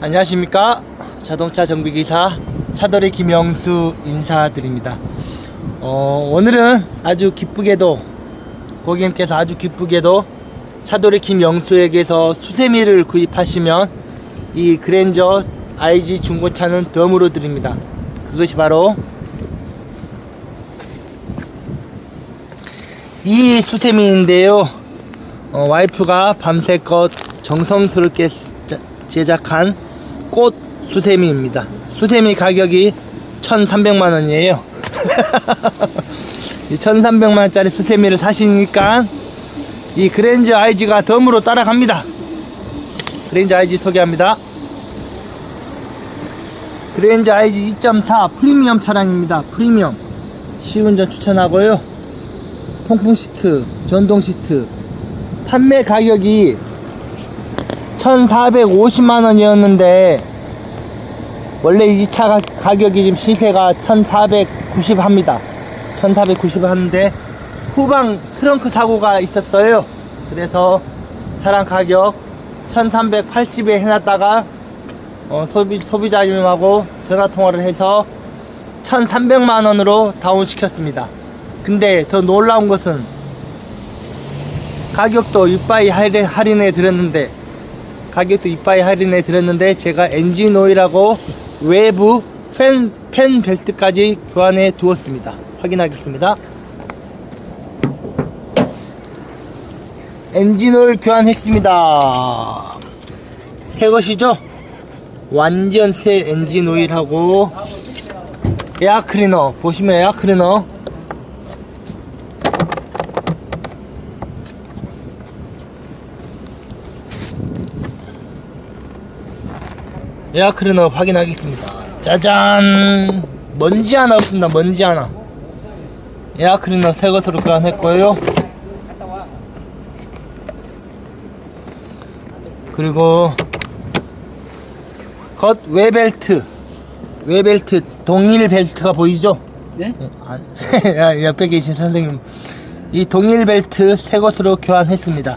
안녕하십니까? 자동차 정비기사 차돌이 김영수 인사드립니다. 어, 오늘은 아주 기쁘게도 고객님께서 아주 기쁘게도 차돌이 김영수에게서 수세미를 구입하시면 이 그랜저 IG 중고차는 덤으로 드립니다. 그것이 바로 이 수세미인데요. 어, 와이프가 밤새껏 정성스럽게 자- 제작한 꽃 수세미입니다. 수세미 가격이 1,300만 원이에요. 이 1,300만 원짜리 수세미를 사시니까 이 그랜저 IG가 덤으로 따라갑니다. 그랜저 IG 소개합니다. 그랜저 IG 2.4 프리미엄 차량입니다. 프리미엄 시운전 추천하고요. 통풍 시트, 전동 시트, 판매 가격이 1450만 원이었는데 원래 이 차 가격이 지금 시세가 1490 합니다. 1490 하는데 후방 트렁크 사고가 있었어요. 그래서 차량 가격 1380에 해놨다가 어, 소비, 소비자님하고 전화 통화를 해서 1300만 원으로 다운시켰습니다. 근데 더 놀라운 것은 가격도 이빠이 할인- 할인해 드렸는데 가격도 이빠이 할인해 드렸는데 제가 엔진 오일하고 외부 팬, 팬 벨트까지 교환해 두었습니다. 확인하겠습니다. 엔진 오일 교환했습니다. 새 것이죠? 완전 새 엔진 오일하고 에어 클리너 보시면 에어 클리너 에어 클리너 확인하겠습니다. 짜잔! 먼지 하나 없습니다. 먼지 하나. 에어 클리너 새 것으로 교환했고요. 그리고 겉 외벨트, 외벨트 동일 벨트가 보이죠? 네? 아, 야, 옆에 계신 선생님 이 동일 벨트 새 것으로 교환했습니다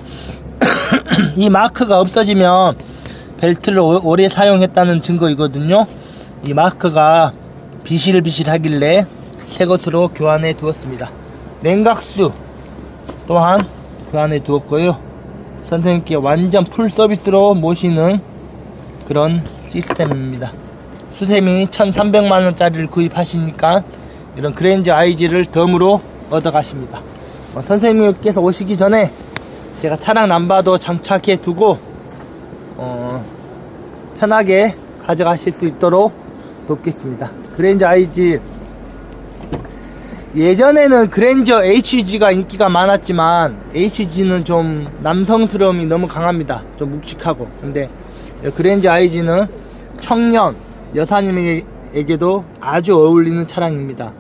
이 마크가 없어지면 벨트를 오- 오래 사용했다는 증거이거든요. 이 마크가 비실비실 하길래 새 것으로 교환해 두었습니다. 냉각수 또한 교환해 두었고요. 선생님께 완전 풀 서비스로 모시는 그런 시스템입니다. 수세미 1300만원짜리를 구입하시니까 이런 그랜저 IG를 덤으로 얻어가십니다. 어, 선생님께서 오시기 전에 제가 차량 남바도 장착해 두고 어, 편하게 가져가실 수 있도록 돕겠습니다. 그랜저 IG 예전에는 그랜저 HG가 인기가 많았지만 HG는 좀 남성스러움이 너무 강합니다. 좀 묵직하고. 근데 그랜저 IG는 청년 여사님에게도 아주 어울리는 차량입니다.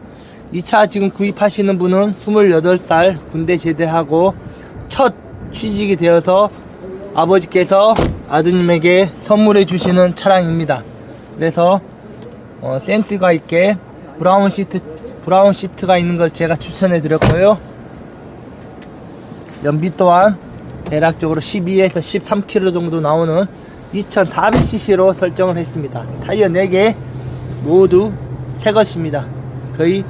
이 차 지금 구입하시는 분은 28살 군대 제대하고 첫 취직이 되어서 아버지께서 아드님에게 선물해 주시는 차량입니다. 그래서 어, 센스가 있게 브라운 시트 브라운 시트가 있는 걸 제가 추천해 드렸고요. 연비 또한 대략적으로 12에서 13km 정도 나오는 2400cc로 설정을 했습니다. 타이어 4개 모두 새 것입니다. 거의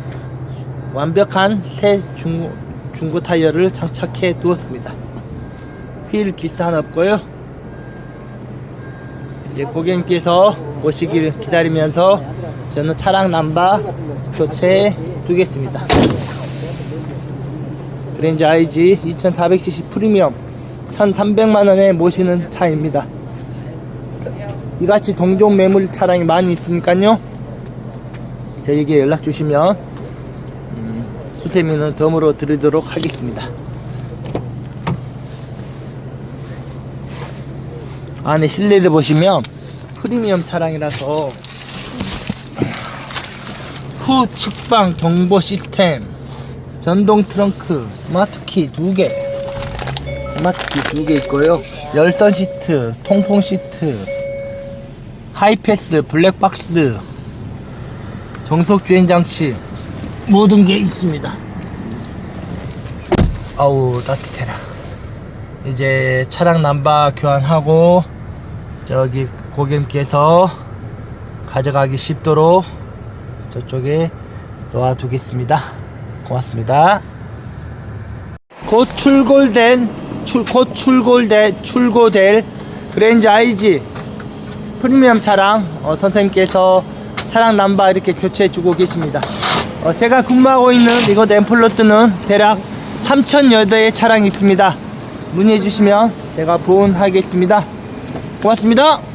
완벽한 새 중고, 중고 타이어를 장착해 두었습니다. 휠 하나 없고요. 이제 고객님께서 오시기를 기다리면서 저는 차량 남바 교체해 두겠습니다. 그랜저 IG 2400cc 프리미엄 1300만원에 모시는 차입니다. 이같이 동종 매물 차량이 많이 있으니까요. 저에게 연락 주시면 음, 수세미는 덤으로 드리도록 하겠습니다. 안에 실내를 보시면 프리미엄 차량이라서 후 측방 경보 시스템 전동 트렁크 스마트키 두개 스마트키 두 개 있고요. 열선 시트 통풍 시트 하이패스 블랙박스 정속 주행 장치 모든 게 있습니다. 아우 따뜻해라 이제 차량 남바 교환하고 저기 고객님께서 가져가기 쉽도록 저쪽에 놓아두겠습니다. 고맙습니다. 곧 출골된 출, 곧 출골될 출고될 그랜저 IG 프리미엄 차량 어, 선생님께서 차량 남바 이렇게 교체해 주고 계십니다. 어, 제가 근무하고 있는 이거 엠플러스는 대략 3,000여 대의 차량이 있습니다. 문의해 주시면 제가 보온하겠습니다. 고맙습니다.